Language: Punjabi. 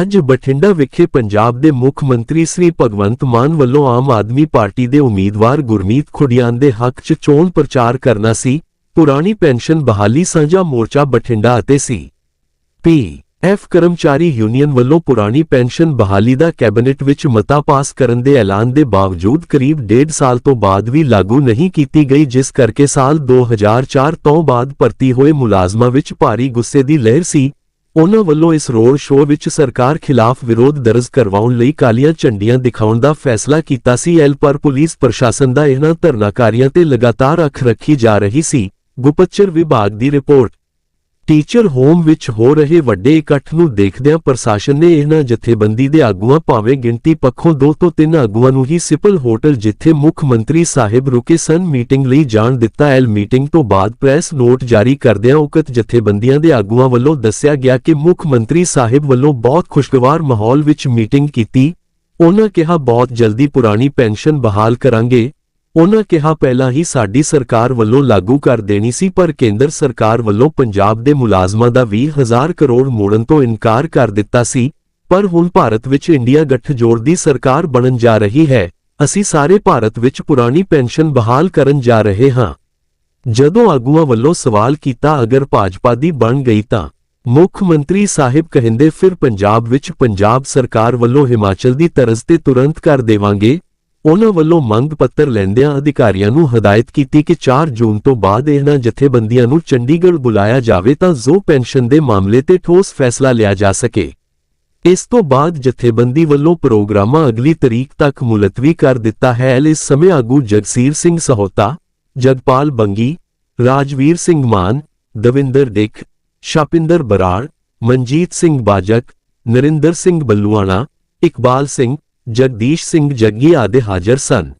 ਅੱਜ ਬਠਿੰਡਾ ਵਿਖੇ ਪੰਜਾਬ ਦੇ ਮੁੱਖ ਮੰਤਰੀ ਸ੍ਰੀ ਭਗਵੰਤ ਮਾਨ ਵੱਲੋਂ ਆਮ ਆਦਮੀ ਪਾਰਟੀ ਦੇ ਉਮੀਦਵਾਰ ਗੁਰਮੀਤ ਖੁੱਡੀਆਨ ਦੇ ਹੱਕ 'ਚ ਚੋਣ ਪ੍ਰਚਾਰ ਕਰਨਾ ਸੀ। ਪੁਰਾਣੀ ਪੈਨਸ਼ਨ ਬਹਾਲੀ ਸਾਂਝਾ ਮੋਰਚਾ ਬਠਿੰਡਾ ਅਤੇ ਸੀ। ਪੀ ਐਫ ਕਰਮਚਾਰੀ ਯੂਨੀਅਨ ਵੱਲੋਂ ਪੁਰਾਣੀ ਪੈਨਸ਼ਨ ਬਹਾਲੀ ਦਾ ਕੈਬਨਿਟ ਵਿੱਚ ਮਤਾ ਪਾਸ ਕਰਨ ਦੇ ਐਲਾਨ ਦੇ ਬਾਵਜੂਦ ਕਰੀਬ ਡੇਢ ਸਾਲ ਤੋਂ ਬਾਅਦ ਵੀ ਲਾਗੂ ਨਹੀਂ ਕੀਤੀ ਗਈ, ਜਿਸ ਕਰਕੇ ਸਾਲ 2004 ਤੋਂ ਬਾਅਦ ਭਰਤੀ ਹੋਏ ਮੁਲਾਜ਼ਮਾਂ ਵਿੱਚ ਭਾਰੀ ਗੁੱਸੇ ਦੀ ਲਹਿਰ ਸੀ। ਉਹਨਾਂ ਵੱਲੋਂ ਇਸ ਰੋਡ ਸ਼ੋਅ ਵਿੱਚ ਸਰਕਾਰ ਖਿਲਾਫ ਵਿਰੋਧ ਦਰਜ ਕਰਵਾਉਣ ਲਈ ਕਾਲੀਆਂ ਝੰਡੀਆਂ ਦਿਖਾਉਣ ਦਾ ਫੈਸਲਾ ਕੀਤਾ ਸੀ। ਐਲ ਪਰ ਪੁਲਿਸ ਪ੍ਰਸ਼ਾਸਨ ਦਾ ਇਹਨਾਂ ਧਰਨਾਕਾਰੀਆਂ ਤੇ ਲਗਾਤਾਰ ਅੱਖ ਰੱਖੀ ਜਾ ਰਹੀ ਸੀ। ਗੁਪਤਚਰ ਵਿਭਾਗ ਦੀ ਰਿਪੋਰਟ। ਟੀਚਰ ਹੋਮ ਵਿੱਚ ਹੋ ਰਹੇ ਵੱਡੇ ਇਕੱਠ ਨੂੰ ਦੇਖਦਿਆਂ ਪ੍ਰਸ਼ਾਸਨ ਨੇ ਇਹਨਾਂ ਜਥੇਬੰਦੀ ਦੇ ਆਗੂਆਂ ਭਾਵੇਂ ਗਿਣਤੀ ਪੱਖੋਂ ਦੋ ਤੋਂ ਤਿੰਨ ਆਗੂਆਂ ਨੂੰ ਹੀ ਸਿਪਲ ਹੋਟਲ ਜਿੱਥੇ ਮੁੱਖ ਮੰਤਰੀ ਸਾਹਿਬ ਰੁਕੇ ਸਨ ਮੀਟਿੰਗ ਲਈ ਜਾਣ ਦਿੱਤਾ ਐਲ ਮੀਟਿੰਗ ਤੋਂ ਬਾਅਦ ਪ੍ਰੈਸ ਨੋਟ ਜਾਰੀ ਕਰਦਿਆਂ ਉਕਤ ਜਥੇਬੰਦੀਆਂ ਦੇ ਆਗੂਆਂ ਵੱਲੋਂ ਦੱਸਿਆ ਗਿਆ ਕਿ ਮੁੱਖ ਮੰਤਰੀ ਸਾਹਿਬ ਵੱਲੋਂ ਬਹੁਤ ਖੁਸ਼ਗਵਾਰ ਮਾਹੌਲ ਵਿੱਚ ਮੀਟਿੰਗ ਕੀਤੀ। ਉਹਨਾਂ ਕਿਹਾ, ਬਹੁਤ ਜਲਦੀ ਪੁਰਾਣੀ ਪੈਨਸ਼ਨ ਬਹਾਲ ਕਰਾਂਗੇ। ਉਹਨਾਂ ਕਿਹਾ, ਪਹਿਲਾਂ ਹੀ ਸਾਡੀ ਸਰਕਾਰ ਵੱਲੋਂ ਲਾਗੂ ਕਰ ਦੇਣੀ ਸੀ, ਪਰ ਕੇਂਦਰ ਸਰਕਾਰ ਵੱਲੋਂ ਪੰਜਾਬ ਦੇ ਮੁਲਾਜ਼ਮਾਂ ਦਾ 20000 ਕਰੋੜ ਮੋੜਨ ਤੋਂ ਇਨਕਾਰ ਕਰ ਦਿੱਤਾ ਸੀ, ਪਰ ਹੁਣ ਭਾਰਤ ਵਿੱਚ ਇੰਡੀਆ ਗੱਠਜੋੜ ਦੀ ਸਰਕਾਰ ਬਣਨ ਜਾ ਰਹੀ ਹੈ। ਅਸੀਂ ਸਾਰੇ ਭਾਰਤ ਵਿੱਚ ਪੁਰਾਣੀ ਪੈਨਸ਼ਨ ਬਹਾਲ ਕਰਨ ਜਾ ਰਹੇ ਹਾਂ। ਜਦੋਂ ਆਗੂਆਂ ਵੱਲੋਂ ਸਵਾਲ ਕੀਤਾ, ਅਗਰ ਭਾਜਪਾ ਦੀ ਬਣ ਗਈ ਤਾਂ। ਮੁੱਖ ਮੰਤਰੀ ਸਾਹਿਬ ਕਹਿੰਦੇ, ਫਿਰ ਪੰਜਾਬ ਵਿੱਚ ਪੰਜਾਬ ਸਰਕਾਰ ਵੱਲੋਂ ਹਿਮਾਚਲ ਦੀ ਤਰਜ਼ ਤੇ ਤੁਰੰਤ ਕਰ ਦੇਵਾਂਗੇ। ਉਹਨਾਂ ਵੱਲੋਂ ਮੰਗ ਪੱਤਰ ਲੈਂਦਿਆਂ ਅਧਿਕਾਰੀਆਂ ਨੂੰ ਹਦਾਇਤ ਕੀਤੀ ਕਿ 4 ਜੂਨ ਤੋਂ ਬਾਅਦ ਇਹਨਾਂ ਜਥੇਬੰਦੀਆਂ ਨੂੰ ਚੰਡੀਗੜ੍ਹ ਬੁਲਾਇਆ ਜਾਵੇ ਤਾਂ ਜੋ ਪੈਨਸ਼ਨ ਦੇ ਮਾਮਲੇ ਤੇ ਠੋਸ ਫੈਸਲਾ ਲਿਆ ਜਾ ਸਕੇ। ਇਸ ਤੋਂ ਬਾਅਦ ਜਥੇਬੰਦੀ ਵੱਲੋਂ ਪ੍ਰੋਗਰਾਮਾਂ ਅਗਲੀ ਤਰੀਕ ਤੱਕ ਮੁਲਤਵੀ ਕਰ ਦਿੱਤਾ ਹੈ। ਇਸ ਸਮੇਂ ਆਗੂ ਜਗਸੀਰ ਸਿੰਘ ਸਹੋਤਾ, ਜਗਪਾਲ ਬੰਗੀ, ਰਾਜਵੀਰ ਸਿੰਘ ਮਾਨ, ਦਵਿੰਦਰ ਡਿਕ ਸ਼ਾਪਿੰਦਰ ਬਰਾੜ, ਮਨਜੀਤ ਸਿੰਘ ਬਾਜਕ, ਨਰਿੰਦਰ ਸਿੰਘ ਬੱਲੂਆਣਾ, ਇਕਬਾਲ ਸਿੰਘ ਜਗਦੀਸ਼ ਸਿੰਘ ਜੱਗੀ ਆਦਿ ਹਾਜ਼ਰ ਸਨ।